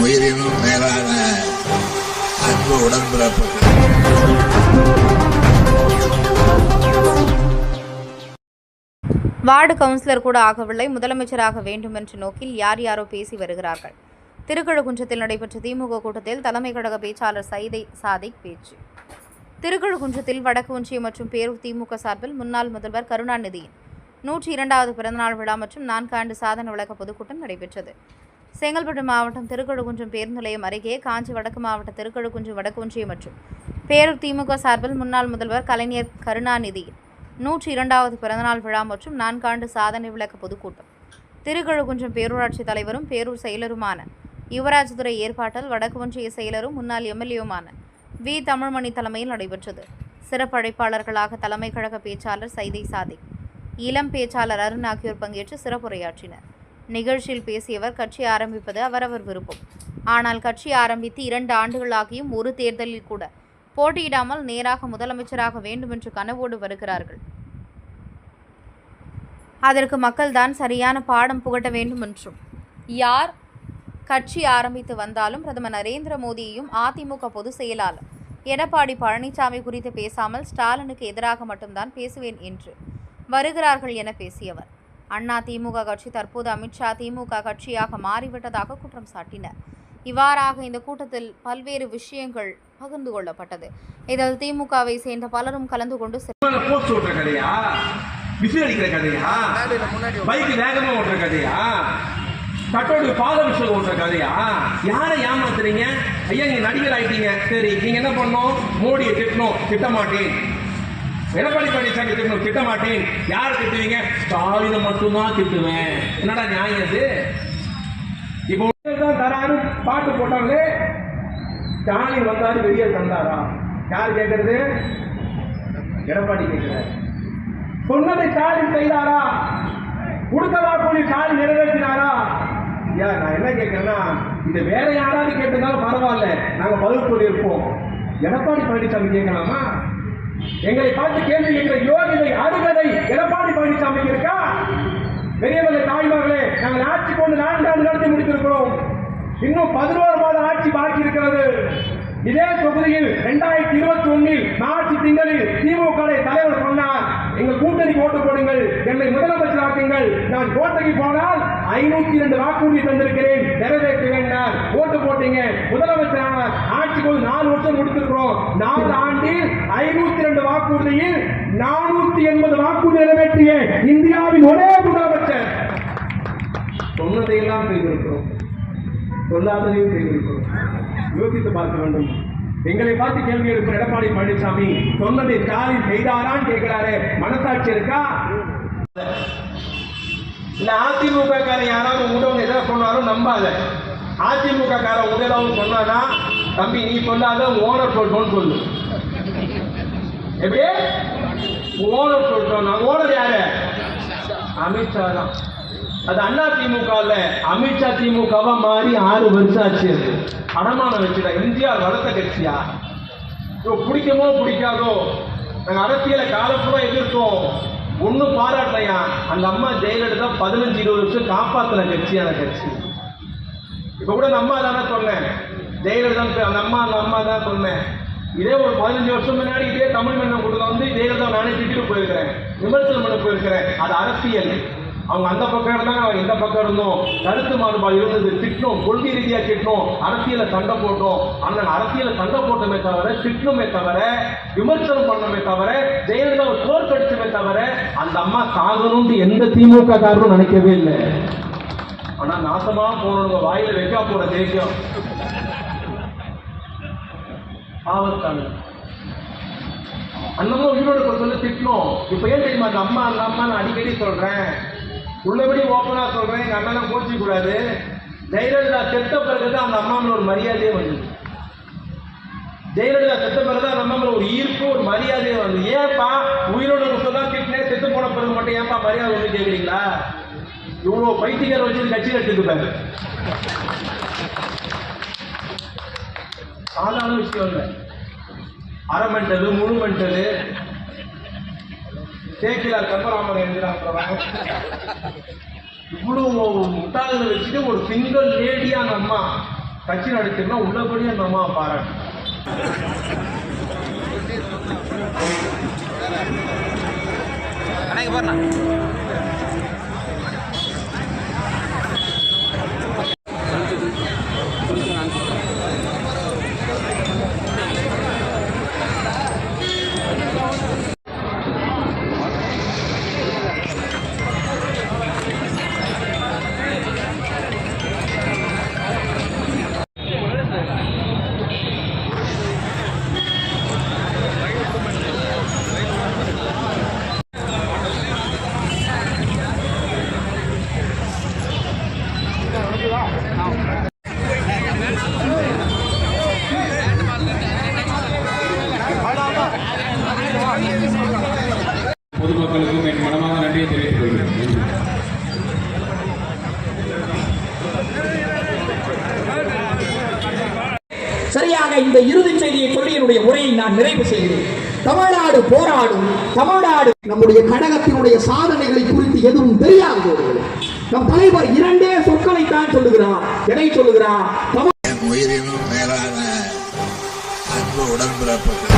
உயிரினும் மேலான அன்பு உடன்பிறப்பு வார்டு கவுன்சிலர் கூட ஆகவில்லை. முதலமைச்சராக வேண்டும் என்ற நோக்கில் யார் யாரோ பேசி வருகிறார்கள். திருக்கழுகுன்றத்தில் நடைபெற்ற திமுக கூட்டத்தில் தலைமை கழக பேச்சாளர் சைதை சாதிக் பேச்சு. திருக்கழுகுன்றத்தில் வடக்கு ஒன்றியம் மற்றும் பேரூர் திமுக சார்பில் முன்னாள் முதல்வர் கருணாநிதியின் நூற்றி இரண்டாவது பிறந்தநாள் விழா மற்றும் நான்காண்டு சாதன விளக்க பொதுக்கூட்டம் நடைபெற்றது. செங்கல்பட்டு மாவட்டம் திருக்கழுகுன்றம் பேருந்து நிலையம் அருகே காஞ்சி வடக்கு மாவட்ட திருக்கழுகுன்றம் வடக்கு ஒன்றியம் மற்றும் பேரூர் திமுக சார்பில் முன்னாள் முதல்வர் கலைஞர் கருணாநிதியின் நூற்றி இரண்டாவது பிறந்தநாள் விழா மற்றும் நான்காண்டு சாதனை விளக்க பொதுக்கூட்டம். திருக்கழுகுன்றம் பேரூராட்சி தலைவரும் பேரூர் செயலருமான யுவராஜ்துறை ஏற்பாட்டில் வடக்கு ஒன்றிய செயலரும் முன்னாள் எம்எல்ஏவுமான வி. தமிழ்மணி தலைமையில் நடைபெற்றது. சிறப்பு அழைப்பாளர்களாக தலைமை கழக பேச்சாளர் சைதை சாதிக் இளம் பேச்சாளர் அருண் ஆகியோர் பங்கேற்று சிறப்புரையாற்றினர். நிகழ்ச்சியில் பேசியவர் கட்சி ஆரம்பிப்பது அவரவர் விருப்பம். ஆனால் கட்சி ஆரம்பித்து இரண்டு ஆண்டுகளாகியும் ஒரு தேர்தலில் கூட போட்டியிடாமல் நேராக முதலமைச்சராக வேண்டும் என்று கனவோடு வருகிறார்கள். அதற்கு மக்கள்தான் சரியான பாடம் புகட்ட வேண்டும் என்றும் யார் கட்சி ஆரம்பித்து வந்தாலும் பிரதமர் நரேந்திர மோடியையும் அதிமுக பொதுச் செயலாளர் எடப்பாடி பழனிசாமி குறித்து பேசாமல் ஸ்டாலினுக்கு எதிராக மட்டும்தான் பேசுவேன் என்று வருகிறார்கள் என பேசியவர். அண்ணா திமுக கட்சி தற்போது அமித்ஷா திமுக கட்சியாக மாறிவிட்டதாக குற்றம் சாட்டினர். இவ்வாறாக இந்த கூட்டத்தில் பல்வேறு விஷயங்கள் பகிர்ந்து கொள்ளப்பட்டது. இதில் திமுகவை சேர்ந்த பலரும் கலந்து கொண்டு சிறப்பு விசில் அடிக்கிற கதையா? பைக் வேகமா ஓட்டுற கதையா? கட்டோடு பாத விஷயம் ஓட்டுற கதையா? யாரை ஏமாத்துறீங்க? ஐயா நீங்க நடிகர் ஆயிட்டீங்க. சரி நீங்க என்ன பண்ணணும்? மோடியை திட்டணும். திட்ட மாட்டேன் எடப்பாடி பழனிசாமி திட்டணும் திட்ட மாட்டேன் யார் திட்டுவீங்க? ஸ்டாலினை மட்டும்தான் திட்டுவேன். என்னடா நியாயம் அது இப்போ தான் தராரு பாட்டு போட்டாங்களே. ஸ்டாலின் வந்தாரு வெளியே தந்தாரா? யார் கேட்கறது எடப்பாடி கேட்கிறார் சொன்னதை ஸ்டாலின் செய்தாரா? கொடுத்ததா கூலி ஸ்டாலின் நிறைவேற்றினாரா? ஐயா நான் என்ன கேட்கிறேன்னா இது வேற யாராவது கேட்டிருந்தாலும் பரவாயில்ல. நாங்கள் பதில் சொல்லியிருப்போம். எடப்பாடி பழனிசாமி கேட்கலாமா? எங்களை பார்த்து கேள்வி கேட்கிற யோகிதை அருகதை எடப்பாடி பழனிசாமி இருக்கா? பெரியவர்களே தாய்மார்களே நாங்கள் ஆட்சி கொண்டு நான்காண்டு நடத்தி முடித்திருக்கிறோம். இன்னும் பதினோரு மாத ஆட்சி பாக்கி இருக்கிறது. இதே தொகுதியில் இரண்டாயிரத்தி இருபத்தி ஒன்னில் மார்ச் திங்களில் திமுக தலைவர் சொன்னார் எங்கள் கூட்டணி ஓட்டு போடுங்கள் என்னை முதலமைச்சர் ஆக்குங்கள். நான் கோட்டைக்கு போனால் ஐநூத்தி இரண்டு வாக்குறுதி தந்திருக்கிறேன் நிறைவேற்ற வேண்டாம். ஓட்டு போட்டீங்க முதலமைச்சர் ஆட்சிக்கு நாலு வருஷம் முடித்திருக்கிறோம். நாலு ஐநூத்தி இரண்டு வாக்குறுதியில் நானூத்தி எண்பது வாக்குறுதி நிறைவேற்றிய இந்தியாவின் ஒரே முதலமைச்சர். சொன்னதையெல்லாம் செய்திருக்கிறோம். சொல்லாததையும் செய்திருக்கிறோம். யோசித்து பார்க்க வேண்டும். எங்களை பார்த்து கேள்வி எழுப்புற எடப்பாடி பழனிசாமி சொன்னதை ஸ்டாலின் செய்தாரான்னு கேட்கிறாரு மனசாட்சி இருக்கா? இல்ல அதிமுக காரன் யாராவது உடவங்க எதாவது சொன்னாலும் நம்பாத. அதிமுக காரன் உதவும் சொன்னானா தம்பி நீ சொல்லாத ஓனர் சொல்லிட்டோன்னு சொல்லு. எப்படி? ஓனர் சொல்லிட்டோம். நான் ஓனர் யாரு? அமித்ஷா தான் அது அண்ணா திமுகல அமித்ஷா திமுகவா மாறி ஆறு வருஷம் ஆச்சு அடமானம் வச்சுடா இந்தியா வளர்த்த கட்சியா? பிடிக்குமோ பிடிக்காதோ? நாங்க அரசியலை காலப்புறா எதிர்த்தோம். ஒன்றும் பாராட்டையா அந்த அம்மா ஜெயலலிதா பதினஞ்சு இருபது வருஷம் காப்பாத்தின கட்சி அந்த கட்சி. இப்ப கூட அந்த அம்மா தானே சொன்னேன் ஜெயலலிதா அந்த அம்மா அந்த அம்மா தான் சொன்னேன். இதே ஒரு பதினஞ்சு வருஷம் முன்னாடி இதே தமிழ் மன்னம் கொடுக்க வந்து ஜெயலலிதா நானே திட்டிட்டு போயிருக்கிறேன். விமர்சனம் பண்ண போயிருக்கிறேன். அது அரசியல். அவங்க அந்த பக்கம் இருந்தாங்க அவங்க இந்த பக்கம் இருந்தோம். கருத்து மாறுபாடு இருந்தது. திட்டணும் கொள்கை ரீதியா திட்டணும் அரசியலை சண்டை போட்டோம். அண்ணன் அரசியலை சண்டை போட்டோமே தவிர திட்டணுமே தவிர விமர்சனம் பண்ணமே தவிர ஜெயலலிதா தோற்கடிச்சுமே தவிர அந்த அம்மா சாகணும்னு எந்த திமுக காரரும் நினைக்கவே இல்லை. ஆனா நாசமா போனவங்க வாயில வைக்கா போற தேசியம். ஆபத்தான அண்ணமும் உயிரோட சொல்லி திட்டணும் இப்போ ஏன் தெரியுமா அந்த அம்மா அந்த அம்மா நான் அடிக்கடி சொல்கிறேன் உள்ளபடி ஓப்பனாக சொல்கிறேன் எங்கள் அண்ணனை கோச்சிக்க கூடாது. ஜெயலலிதா செத்த பிறகுதான் அந்த அம்மாவில் ஒரு மரியாதையே வந்தது. ஜெயலலிதா செத்த பிறகு அந்த அம்மாவில் ஒரு ஈர்ப்பு ஒரு மரியாதையே வந்து ஏன்ப்பா உயிரோட தான் திட்டினேன். செத்து போன பிறகு மட்டும் ஏன்ப்பா மரியாதை வந்து கேட்குறீங்களா இவ்வளோ பைத்தியக்கார வச்சு கட்சி கட்டுக்குப்பாரு சாதாரண விஷயம் இல்லை. அரை மெண்டலு முழு மெண்டலு. சேக்கிலார் கம்பராமர் எழுதுறாங்க இவ்வளவு முட்டாள்களை வச்சுட்டு ஒரு சிங்கிள் லேடியா அந்த அம்மா கட்சி நடத்தினா உள்ளபடியே அந்த அம்மா பாராட்டு. பொதுமக்களுக்கும் என் மனமாக நன்றியை தெரிவித்துக் கொள்கிறேன். சரியாக இந்த இறுதி செய்தியை சொல்லி என்னுடைய உரையை நான் நிறைவு செய்கிறேன். தமிழ்நாடு போராடும் தமிழ்நாடு நம்முடைய கழகத்தினுடைய சாதனைகளை குறித்து எதுவும் தெரியாது நம் தலைவர் இரண்டே சொற்களை தான் சொல்லுகிறார். எதை சொல்லுகிறார்? தமிழ் உயிரினும் மேலான அன்பு உடன்பிறப்புகள்.